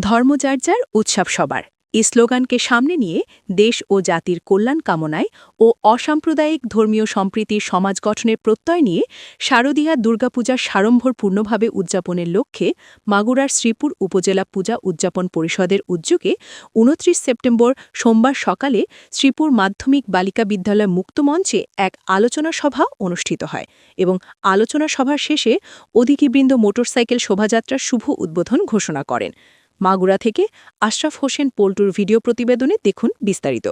ধর্মযার্যার উৎসব সবার। এই স্লোগানকে সামনে নিয়ে দেশ ও জাতির কল্যাণ কামনায় ও অসাম্প্রদায়িক ধর্মীয় সম্প্রীতির সমাজ গঠনের প্রত্যয় নিয়ে শারদীয়া দুর্গাপূজার সাড়ম্বরপূর্ণভাবে উদযাপনের লক্ষ্যে মাগুরার শ্রীপুর উপজেলা পূজা উদযাপন পরিষদের উদ্যোগে উনত্রিশ সেপ্টেম্বর সোমবার সকালে শ্রীপুর মাধ্যমিক বালিকা বিদ্যালয় মুক্তমঞ্চে এক আলোচনা সভা অনুষ্ঠিত হয় এবং আলোচনা সভার শেষে অতিথিবৃন্দ মোটরসাইকেল শোভাযাত্রার শুভ উদ্বোধন ঘোষণা করেন। মাগুরা থেকে আশরাফ হোসেন পল্টুর ভিডিও প্রতিবেদনে দেখুন বিস্তারিত।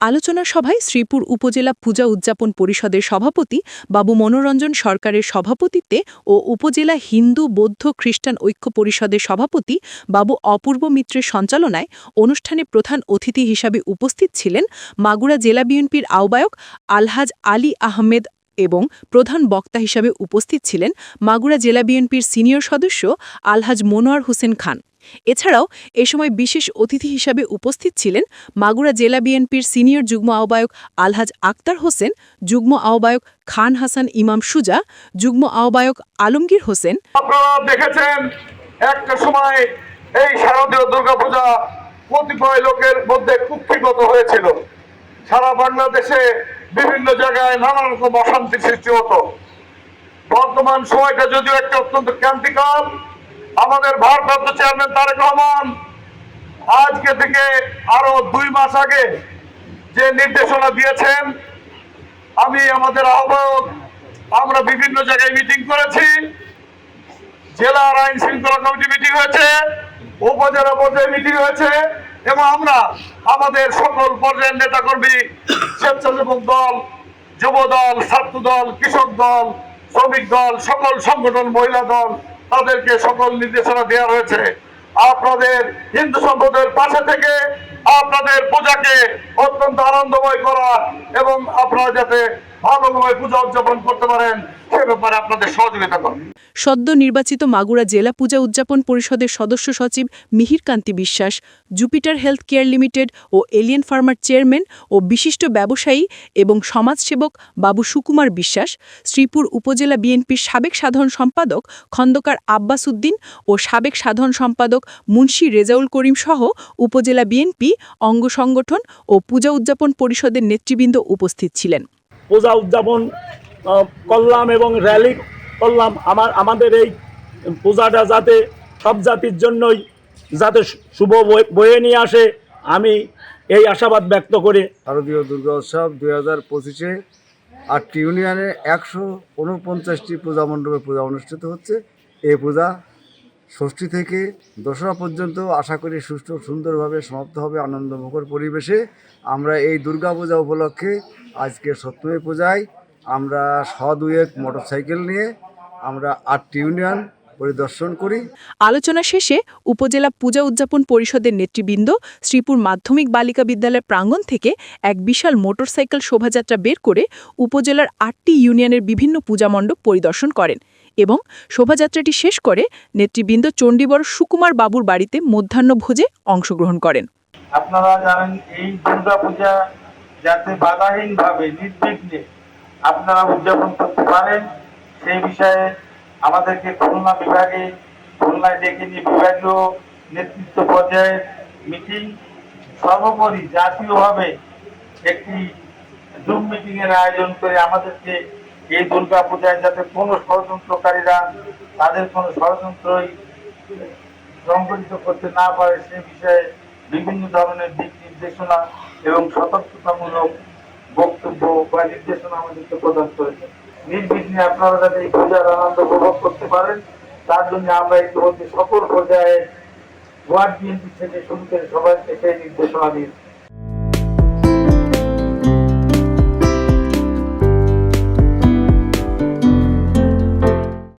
আলোচনা সভায় শ্রীপুর উপজেলা পূজা উদযাপন পরিষদের সভাপতি বাবু মনোরঞ্জন সরকারের সভাপতিত্বে ও উপজেলা হিন্দু, বৌদ্ধ, খ্রিস্টান ঐক্য পরিষদের সভাপতি বাবু অপূর্ব মিত্রের সঞ্চালনায় অনুষ্ঠানে প্রধান অতিথি হিসাবে উপস্থিত ছিলেন মাগুরা জেলা বিএনপির আহ্বায়ক আলহাজ আলী আহমেদ এবং প্রধান বক্তা হিসাবে উপস্থিত ছিলেন মাগুরা জেলা বিএনপির সিনিয়র সদস্য আলহাজ মনোয়ার হোসেন খান। এছাড়াও এ সময় বিশেষ অতিথি হিসাবে উপস্থিত ছিলেন মাগুরা জেলা বিএনপির সিনিয়র যুগ্ম আহ্বায়ক আলহাজ আক্তার হোসেন, যুগ্ম আহ্বায়ক খান হাসান ইমাম সুজা, যুগ্ম আহ্বায়ক আলমগীর হোসেন। দেখেছেন একটা সময় এই শারদীয় দুর্গাপূজা কতিপয় লোকের মধ্যে কুক্ষিগত হয়েছিল। সারা বাংলাদেশে বিভিন্ন জায়গায় নানা রকম অশান্তি সৃষ্টি হতো। বর্তমান সময়টা যদিও একটা অত্যন্ত ক্রান্তিকাল, আমাদের ভারপ্রাপ্ত চেয়ারম্যান তারেক রহমান আজকে থেকে আরও দুই মাস আগে যে নির্দেশনা দিয়েছেন, আমি আমাদের আহ্বায়ক, আমরা বিভিন্ন জায়গায় মিটিং করেছি। জেলার আইন শৃঙ্খলা কমিটি মিটিং হয়েছে, উপজেলা পর্যায়ে মিটিং হয়েছে। এবং আমরা আমাদের সকল পর্যায়ের নেতাকর্মী, স্বেচ্ছাসেবক দল, যুব দল, ছাত্র দল, কৃষক দল, শ্রমিক দল, সকল সংগঠন, মহিলা দল, তাদেরকে সকল নির্দেশনা দেওয়া হয়েছে। আপনাদের হিন্দু সম্প্রদায়ের পাশে থেকে আপনাদের পূজাকে অত্যন্ত আনন্দময় করা এবং আপনারা যাতে ভালোভাবে পূজা উদযাপন করতে পারেন, সে ব্যাপারে আপনাদের সহযোগিতা সদ্য নির্বাচিত মাগুরা জেলা পূজা উদযাপন পরিষদের সদস্য সচিব Mihirkanti Biswas, Jupiter health care limited ও এলিয়েন ফার্মার চেয়ারম্যান ও বিশিষ্ট ব্যবসায়ী এবং সমাজসেবক বাবু সুকুমার বিশ্বাস, শ্রীপুর উপজেলা বিএনপির সাবেক সাধারণ সম্পাদক খন্দকার আব্বাস উদ্দিন ও সাবেক সাধারণ সম্পাদক মুন্সী রেজাউল করিম সহ উপজেলা বিএনপি অঙ্গ সংগঠন ও পূজা উদযাপন পরিষদের নেতৃবৃন্দ উপস্থিত ছিলেন। পূজা উদযাপন করলাম এবং র্যালি করলাম। আমার আমাদের এই পূজাটা যাতে সব জাতির জন্যই যাতে শুভ বয়ে- বয়ে নিয়ে আসে আমি এই আশাবাদ ব্যক্ত করে। শারদীয় দুর্গা উৎসব দুই হাজার পঁচিশে আটটি ইউনিয়নে একশো উনপঞ্চাশটি পূজা মণ্ডপে পূজা অনুষ্ঠিত হচ্ছে। এই পূজা ষষ্ঠী থেকে দশরা পর্যন্ত আশা করি সুষ্ঠু সুন্দরভাবে সমাপ্ত হবে আনন্দমুখর পরিবেশে। আমরা এই দুর্গা পূজা উপলক্ষে আজকে সপ্তমী পূজায় আমরা শ দুয়েক মোটরসাইকেল নিয়ে আমরা আটটি ইউনিয়ন পরিদর্শন করি। আলোচনা শেষে উপজেলা পূজা উদযাপন পরিষদের নেতৃবৃন্দ শ্রীপুর মাধ্যমিক বালিকা বিদ্যালয়ের প্রাঙ্গণ থেকে এক বিশাল মোটরসাইকেল শোভাযাত্রা বের করে উপজেলার আটটি ইউনিয়নের বিভিন্ন পূজা মণ্ডপ পরিদর্শন করেন। এবং শোভাযাত্রাটি শেষ করে নেতৃবৃন্দ চণ্ডীবর সুকুমার বাবুর বাড়িতে মধ্যাহ্নভোজে অংশগ্রহণ করেন। আপনারা জানেন এই দুর্গা পূজা যাতে বাধাহীন ভাবে নির্বিঘ্নে আপনারা উদযাপন করতে পারেন, সেই বিষয়ে আমাদেরকে খুলনা বিভাগে, খুলনায় ডেকে নিয়ে বিভাগীয় নেতৃত্ব পর্যায়ের মিটিং, সর্বোপরি জাতীয়ভাবে একটি জুম মিটিংয়ের আয়োজন করে আমাদেরকে এই দুর্গা পূজায় যাতে কোনো ষড়যন্ত্রকারীরা তাদের কোনো ষড়যন্ত্রই সংগঠিত করতে না পারে, সে বিষয়ে বিভিন্ন ধরনের দিক নির্দেশনা এবং সতর্কতামূলক বক্তব্য বা নির্দেশনা আমাদেরকে প্রদান করেছে নির্বিঘ্নে আপনারা যাতে এই পূজার আনন্দ উপভোগ করতে পারেন, তার জন্য আমরা ইতিমধ্যে সকল পর্যায়ে ওয়ার্ড বিএনপি থেকে শুরু করে সবাইকে সেই নির্দেশনা দিয়েছি।